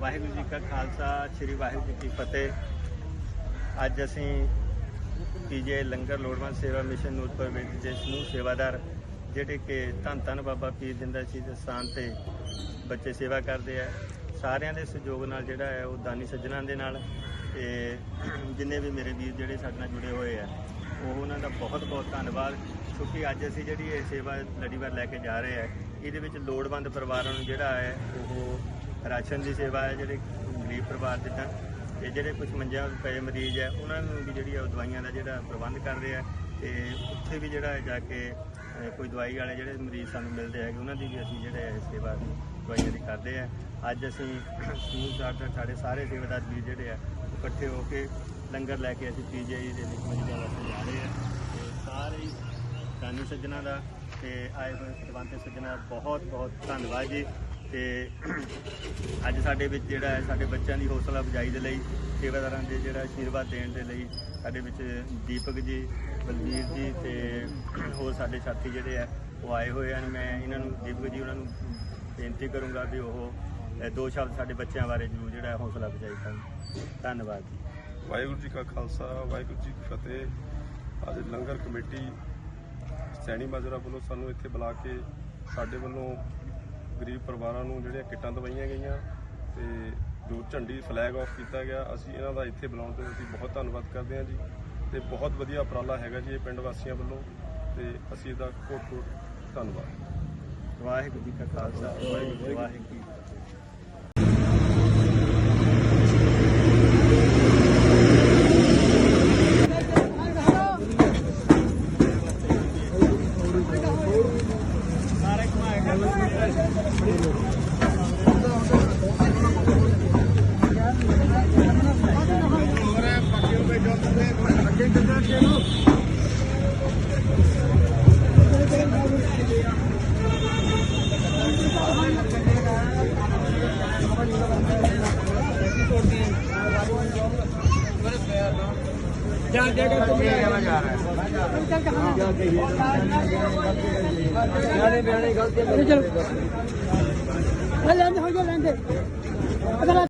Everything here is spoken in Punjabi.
ਵਾਹਿਗੁਰੂ ਜੀ ਕਾ ਖਾਲਸਾ, ਸ੍ਰੀ ਵਾਹਿਗੁਰੂ ਜੀ ਕੀ ਫਤਿਹ। ਅੱਜ ਅਸੀਂ ਪੀਜੇ ਲੰਗਰ ਲੋੜਵੰਦ ਸੇਵਾ ਮਿਸ਼ਨ ਨੂਰਪੁਰ ਵਿੱਚ ਦੇ ਸਮੂਹ ਸੇਵਾਦਾਰ, ਜਿਹੜੇ ਕਿ ਧੰਨ ਧੰਨ ਬਾਬਾ ਪੀਰ ਦਿੰਦਾ ਸੀ ਦੇ ਸਥਾਨ ਤੇ ਬੱਚੇ ਸੇਵਾ ਕਰਦੇ ਆ। ਸਾਰਿਆਂ ਦੇ ਸਹਿਯੋਗ ਨਾਲ ਜਿਹੜਾ ਹੈ ਉਹ ਦਾਨੀ ਸੱਜਣਾ ਦੇ ਨਾਲ ਤੇ ਜਿੰਨੇ ਵੀ ਮੇਰੇ ਵੀਰ ਜਿਹੜੇ ਸਾਡੇ ਨਾਲ ਜੁੜੇ ਹੋਏ ਆ, ਉਹ ਉਹਨਾਂ ਦਾ ਬਹੁਤ ਬਹੁਤ ਧੰਨਵਾਦ, ਕਿਉਂਕਿ ਅੱਜ ਅਸੀਂ ਜਿਹੜੀ ਇਹ ਸੇਵਾ ਲੜੀਵਾਰ ਲੈ ਕੇ ਜਾ ਰਹੇ ਆ, ਇਹਦੇ ਵਿੱਚ ਲੋੜਵੰਦ ਪਰਿਵਾਰਾਂ ਨੂੰ ਜਿਹੜਾ ਹੈ ਉਹ ਰਾਸ਼ਨ ਦੀ ਸੇਵਾ ਹੈ, ਜਿਹੜੇ ਗਰੀਬ ਪਰਿਵਾਰ ਜਿੱਦਾਂ ਤੇ ਜਿਹੜੇ ਕੁਝ ਮੰਜਿਆਂ ਪਏ ਮਰੀਜ਼ ਹੈ, ਉਹਨਾਂ ਨੂੰ ਵੀ ਜਿਹੜੀ ਆ ਉਹ ਦਵਾਈਆਂ ਦਾ ਜਿਹੜਾ ਪ੍ਰਬੰਧ ਕਰਦੇ ਆ ਤੇ ਉੱਥੇ ਵੀ ਜਿਹੜਾ ਜਾ ਕੇ ਕੋਈ ਦਵਾਈ ਵਾਲੇ ਜਿਹੜੇ ਮਰੀਜ਼ ਸਾਨੂੰ ਮਿਲਦੇ ਹੈਗੇ, ਉਹਨਾਂ ਦੀ ਵੀ ਅਸੀਂ ਜਿਹੜੇ ਹੈ ਸੇਵਾ ਦਵਾਈਆਂ ਦੀ ਕਰਦੇ ਆ। ਅੱਜ ਅਸੀਂ ਸਮੂਹ ਸਾਡੇ ਸਾਡੇ ਸਾਰੇ ਸੇਵਾਦਾਰ ਵੀਰ ਜਿਹੜੇ ਆ ਉਹ ਇਕੱਠੇ ਹੋ ਕੇ ਲੰਗਰ ਲੈ ਕੇ ਅਸੀਂ ਪੀਜੀਆਈ ਦੇ ਵਿੱਚ ਮਰੀਜ਼ਾਂ ਵਾਸਤੇ ਜਾ ਰਹੇ ਆ। ਤੇ ਸਾਰੇ ਹੀ ਦਾਨੀ ਸੱਜਣਾ ਦਾ ਤੇ ਆਏ ਹੋਏ ਸਤਵੰਤ ਸੱਜਣਾ ਦਾ ਬਹੁਤ ਬਹੁਤ ਧੰਨਵਾਦ ਜੀ। ਤੇ ਅੱਜ ਸਾਡੇ ਵਿੱਚ ਜਿਹੜਾ ਹੈ, ਸਾਡੇ ਬੱਚਿਆਂ ਦੀ ਹੌਸਲਾ ਅਫਜ਼ਾਈ ਦੇ ਲਈ, ਸੇਵਾਦਾਰਾਂ ਦੇ ਜਿਹੜਾ ਆਸ਼ੀਰਵਾਦ ਦੇਣ ਦੇ ਲਈ ਸਾਡੇ ਵਿੱਚ ਦੀਪਕ ਜੀ ਬਲਵੀਰ ਜੀ ਤੇ ਹੋਰ ਸਾਡੇ ਸਾਥੀ ਜਿਹੜੇ ਆ, ਉਹ ਆਏ ਹੋਏ ਹਨ। ਮੈਂ ਇਹਨਾਂ ਨੂੰ, ਦੀਪਕ ਜੀ ਉਹਨਾਂ ਨੂੰ ਬੇਨਤੀ ਕਰੂੰਗਾ ਵੀ ਉਹ ਦੋ ਸ਼ਬਦ ਸਾਡੇ ਬੱਚਿਆਂ ਬਾਰੇ ਜ਼ਰੂਰ ਜਿਹੜਾ ਹੈ ਹੌਸਲਾ ਅਫਜ਼ਾਈ ਕਰਨ। ਧੰਨਵਾਦ ਜੀ। ਵਾਹਿਗੁਰੂ ਜੀ ਕਾ ਖਾਲਸਾ, ਵਾਹਿਗੁਰੂ ਜੀ ਕੀ ਫਤਿਹ। ਅੱਜ ਲੰਗਰ ਕਮੇਟੀ ਸੈਣੀ ਮਾਜਰਾ ਵੱਲੋਂ ਸਾਨੂੰ ਇੱਥੇ ਬੁਲਾ ਕੇ ਸਾਡੇ ਵੱਲੋਂ ਗਰੀਬ ਪਰਿਵਾਰਾਂ ਨੂੰ ਜਿਹੜੀਆਂ ਕਿੱਟਾਂ ਦਵਾਈਆਂ ਗਈਆਂ ਤੇ ਜੋ ਝੰਡੀ ਫਲੈਗ ਆਫ ਕੀਤਾ ਗਿਆ। ਅਸੀਂ ਇਹਨਾਂ ਦਾ ਇੱਥੇ ਬੁਲਾਉਣ ਤੇ ਅਸੀਂ ਬਹੁਤ ਧੰਨਵਾਦ ਕਰਦੇ ਹਾਂ ਜੀ ਤੇ ਬਹੁਤ ਵਧੀਆ ਉਪਰਾਲਾ ਹੈਗਾ ਜੀ ਇਹ ਪਿੰਡ ਵਾਸੀਆਂ ਵੱਲੋਂ ਤੇ ਅਸੀਂ ਇਹਦਾ ਕੋਟ ਕੋਟ ਧੰਨਵਾਦ। ਵਾਹਿਗੁਰੂ ਜੀ ਕਾ ਖਾਲਸਾ, ਵਾਹਿਗੁਰੂ ਜੀ ਵਾਹਿਗੁਰੂ ਜੀ ਕੀ ਲੈਂਦੇ ਹੋ ਜਾ ਲੈਂਦੇ